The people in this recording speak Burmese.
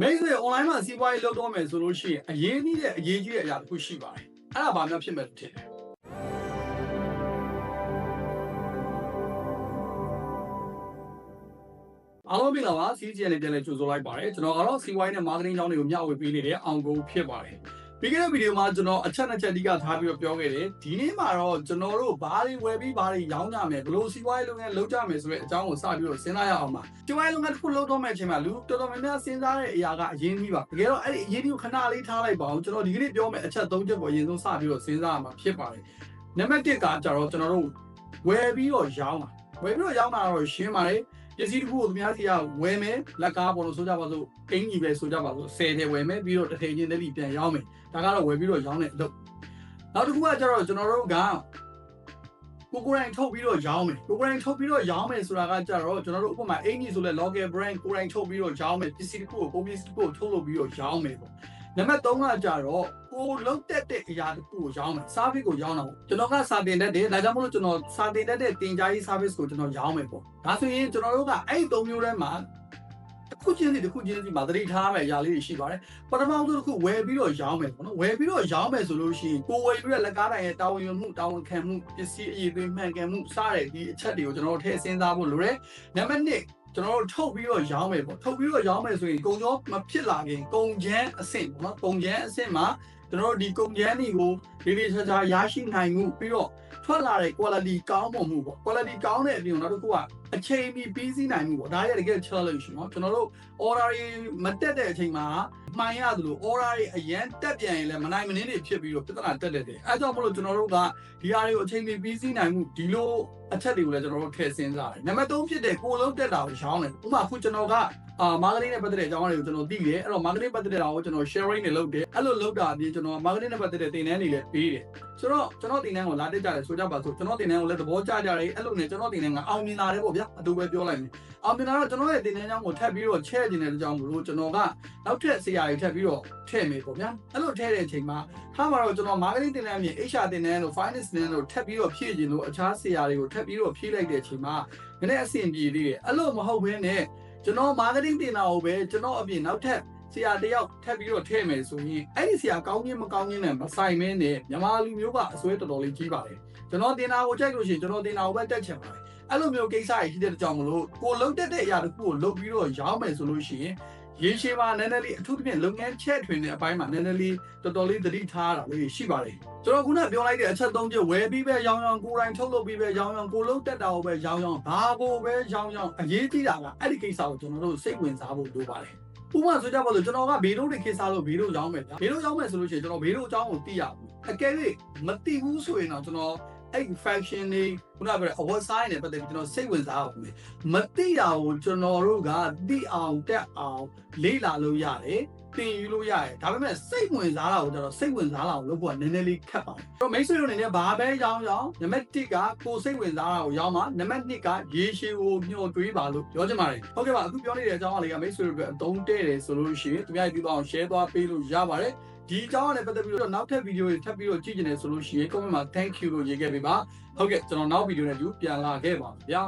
မိတ်ဆွေ online မှာစီးပွားရေးလုပ်တော့မယ်ဆိုလို့ရှိရင်အရေးကြီးတဲ့အရေးကြီးတဲ့အရာတစ်ခုရှိပါတယ်အဲ့ဒါဘာမျိုးဖြစ်မဲ့လို့ထင်တယ်အားလုံးမင်္ဂလာပါစီးစီရနဲ့ပြန်လည်ကြိုဆိုလိုက်ပါတယ်ကျွန်တော်ကတော့စီးပွားရေးနဲ့ marketing ကျောင်းတွေကိုမျှဝေပေးနေတဲ့အောင်ကိုဖြစ်ပါတယ် ပြီးခဲ့တဲ့ဗီဒီယိုမှာကျွန်တော်အချက်နှစ်ချက်အဓိကထားပြီးတော့ပြောခဲ့တယ်ဒီနေ့မှာတော့ကျွန်တော်တို့ဘာတွေဝယ်ပြီးဘာတွေရောင်းကြမယ်ဘယ်လိုစီးပွားရေးလုပ်ငန်းလုပ်ကြမယ်ဆိုတဲ့အကြောင်းကိုစပြီးတော့စဉ်းစားရအောင်ပါစီးပွားရေးလုပ်ငန်းတစ်ခုလုပ်တော့မယ့်အချိန်မှာလူတော်တော်များများစဉ်းစားတဲ့အရာကအရင်ကြီးပါတကယ်တော့အဲ့ဒီအရင်ကြီးကိုခဏလေးထားလိုက်ပါအောင်ကျွန်တော်ဒီကနေ့ပြောမယ့်အချက်၃ချက်ကိုအရင်ဆုံးစပြီးတော့စဉ်းစားရမှာဖြစ်ပါတယ်နံပါတ်၁ကကြတော့ကျွန်တော်တို့ဝယ်ပြီးတော့ရောင်းတာဝယ်ပြီးတော့ရောင်းတာတော့ရှင်းပါတယ် ပစ္စည်းတစ်ခုကိုသူများစီကဝယ်မယ်လက်ကားပေါ်လို့ဆိုကြပါစို့အင်ကြီးပဲဆိုကြပါစို့10ထည်ဝယ်မယ်ပြီးတော့တစ်ထည်ချင်းတည်းပြန်ရောင်းမယ်ဒါကတော့ဝယ်ပြီးတော့ရောင်းတဲ့အလုပ်နောက်တစ်ခုကကျတော့ကျွန်တော်တို့ကကိုကိုယ်တိုင်ထုတ်ပြီးတော့ရောင်းမယ်ကိုကိုယ်တိုင်ထုတ်ပြီးတော့ရောင်းမယ်ဆိုတာကကြတော့ကျွန်တော်တို့ဥပမာအင်ကြီးဆိုလဲ local brand ကိုယ်တိုင်ထုတ်ပြီးတော့ရောင်းမယ်ပစ္စည်းတစ်ခုကိုပုံပစ္စည်းတစ်ခုကိုထုတ်လုပ်ပြီးတော့ရောင်းမယ်ပေါ့နံပါတ်3ကကြတော့ ကိုလုံးတက်တဲ့အရာတစ်ခုကိုရောင်းမယ် service ကိုရောင်းတာပေါ့ကျွန်တော်ကစာတင်တတ်တယ်ဒါကြောင့်မလို့ကျွန်တော်စာတင်တတ်တဲ့တင်ကြားရေး service ကိုကျွန်တော်ရောင်းမယ်ပေါ့ဒါဆိုရင်ကျွန်တော်တို့ကအဲ့ဒီ၃မျိုးထဲမှာတစ်ခုချင်းစီတစ်ခုချင်းစီမှာသတိထားမယ်အရာလေးတွေရှိပါတယ်ပထမဆုံးတစ်ခုဝယ်ပြီးတော့ရောင်းမယ်ပေါ့နော်ဝယ်ပြီးတော့ရောင်းမယ်ဆိုလို့ရှိရင်ကိုဝယ်ပြီးတော့လက်ကားတိုင်ရဲ့တာဝန်ယူမှုတာဝန်ခံမှုပစ္စည်းအရေးသွင်းမှန်ကန်မှုစတဲ့ဒီအချက်တွေကိုကျွန်တော်တို့ထည့်စဉ်းစားဖို့လိုတယ်နံပါတ်1ကျွန်တော်တို့ထုတ်ပြီးတော့ရောင်းမယ်ပေါ့ထုတ်ပြီးတော့ရောင်းမယ်ဆိုရင်ကုံကြောမဖြစ်လာခင်ကုံချမ်းအဆင့်ပေါ့နော်ကုံချမ်းအဆင့်မှာ ကျွန်တော်တို့ဒီကုံချမ်းတွေကိုလေးလေးချာချာရရှိနိုင်မှုပြီးတော့ထွက်လာတဲ့ quality ကောင်းမွန်မှုပေါ့ quality ကောင်းတဲ့အပြင်နောက်တစ်ခုက အချိန်မီပြီးစီးနိုင်မှုပေါ့ဒါရတကယ် challenge เนาะကျွန်တော်တို့ order တွေမတက်တဲ့အချိန်မှာမှန်ရသလို order တွေအရန်တက်ပြန်ရင်လည်းမနိုင်မနှင်းတွေဖြစ်ပြီးတော့ပြဿနာတက်တယ်အဲကြောင့်မလို့ကျွန်တော်တို့ကဒီဟာတွေကိုအချိန်မီပြီးစီးနိုင်မှုဒီလိုအချက်တွေကိုလည်းကျွန်တော်တို့ထည့်စဉ်းစားတယ်နံပါတ်3ဖြစ်တဲ့ကိုလုံးတက်တာကိုရောင်းတယ်ဥပမာအခုကျွန်တော်ကအာ marketing နဲ့ပတ်သက်တဲ့အကြောင်းအရာတွေကိုကျွန်တော်သိတယ်အဲ့တော့ marketing ပတ်သက်တဲ့အကြောင်းကိုကျွန်တော် sharing တွေလုပ်တယ်အဲ့လိုလုပ်တာအပြင်ကျွန်တော် marketing နဲ့ပတ်သက်တဲ့သင်တန်းတွေလည်းပေးတယ် ဆိုတော့ကျွန်တော်သင်တန်းကိုလာတက်ကြတယ်ဆိုကြပါစို့ကျွန်တော်သင်တန်းကိုလည်းသဘောကျကြတယ်အဲ့လိုနဲ့ကျွန်တော်သင်တန်းကအောင်မြင်လာတယ်ပေါ့ဗျာအတူပဲပြောလိုက်မယ်အောင်မြင်လာတော့ကျွန်တော်ရဲ့သင်တန်းကြောင်းကိုထပ်ပြီးတော့ချဲ့ကျင်တဲ့အကြောင်းကိုကျွန်တော်ကနောက်ထပ်ဆရာကြီးထပ်ပြီးတော့ထည့်မယ်ပေါ့ဗျာအဲ့လိုထည့်တဲ့အချိန်မှာထားမှာတော့ကျွန်တော် marketing သင်တန်းအပြင် HR သင်တန်းတို့ finance သင်တန်းတို့ထပ်ပြီးတော့ဖြည့်ကျင်လို့အခြားဆရာတွေကိုထပ်ပြီးတော့ဖြည့်လိုက်တဲ့အချိန်မှာနည်းနည်းအဆင်ပြေသေးတယ်အဲ့လိုမဟုတ်ဘဲနဲ့ကျွန်တော် marketing တင်တာကိုပဲကျွန်တော်အပြင်နောက်ထပ် ဆရာတယောက်ထပ်ပြီးတော့ထည့်မယ်ဆိုရင်အဲ့ဒီဆရာကောင်းခြင်းမကောင်းခြင်းနဲ့မဆိုင်မင်းနဲ့မြန်မာလူမျိုးကအစွဲတော်တော်လေးကြီးပါတယ်ကျွန်တော်တင်တာကိုကြိုက်လို့ရှိရင်ကျွန်တော်တင်တာကိုပဲတက်ချင်ပါတယ်အဲ့လိုမျိုးကိစ္စတွေရှိတဲ့ကြောင့်မလို့ကိုလုံးတက်တဲ့အရာတစ်ခုကိုလုပ်ပြီးတော့ရောင်းမယ်ဆိုလို့ရှိရင်ရေရှည်မှာနည်းနည်းလေးအထူးသဖြင့်လုပ်ငန်းချက်ထွင်တဲ့အပိုင်းမှာနည်းနည်းလေးတော်တော်လေးသတိထားတာလေးရှိပါတယ်ကျွန်တော်ခုနပြောလိုက်တဲ့အချက်၃ချက်ဝယ်ပြီးပဲရောင်းရောင်းကိုယ်တိုင်ထုတ်လုပ်ပြီးပဲရောင်းရောင်းကိုလုံးတက်တာကိုပဲရောင်းရောင်းဘာကိုပဲရောင်းရောင်းအရေးကြီးတာကအဲ့ဒီကိစ္စကိုကျွန်တော်တို့စိတ်ဝင်စားဖို့လိုပါတယ် ဥပမာဆိုကြပါလို့ကျွန်တော်ကဘေးတို့တွေခေတ်စားလို့ဘေးတို့ရောင်းမယ်ဗျာဘေးတို့ရောင်းမယ်ဆိုလို့ရှိရင်ကျွန်တော်ဘေးတို့အကြောင်းကိုသိရဘူးအကယ်၍မသိဘူးဆိုရင်တော့ကျွန်တော် အဲ့ fashion တွေခုနကပြောတဲ့ award sign တွေပတ်သက်ပြီးကျွန်တော်စိတ်ဝင်စားအောင်မယ်မသိတာကိုကျွန်တော်တို့ကသိအောင်တက်အောင်လေ့လာလို့ရတယ်သင်ယူလို့ရတယ်ဒါပေမဲ့စိတ်ဝင်စားတာကိုကျတော့စိတ်ဝင်စားလာအောင်လုပ်ဖို့ကနည်းနည်းလေးခက်ပါတယ်အဲ့တော့မိတ်ဆွေတို့အနေနဲ့ဘာပဲရောင်းရောင်းနံပါတ်1ကကိုယ်စိတ်ဝင်စားတာကိုရောင်းပါနံပါတ်2ကရေရှည်ကိုမျှော်တွေးပါလို့ပြောချင်ပါတယ်ဟုတ်ကဲ့ပါအခုပြောနေတဲ့အကြောင်းအရာလေးကမိတ်ဆွေတို့အတွက်အသုံးတဲ့တယ်ဆိုလို့ရှိရင်သူများကြည့်တော့ share သွားပေးလို့ရပါတယ် ဒီအကြောင်းအရာနဲ့ပတ်သက်ပြီးတော့နောက်ထပ်ဗီဒီယိုတွေထပ်ပြီးတော့ကြည့်ကျင်တယ်ဆိုလို့ရှိရင် comment မှာ thank you လို့ရေးခဲ့ပေးပါဟုတ်ကဲ့ကျွန်တော်နောက်ဗီဒီယိုနဲ့တူပြန်လာခဲ့ပါမယ်ဗျာ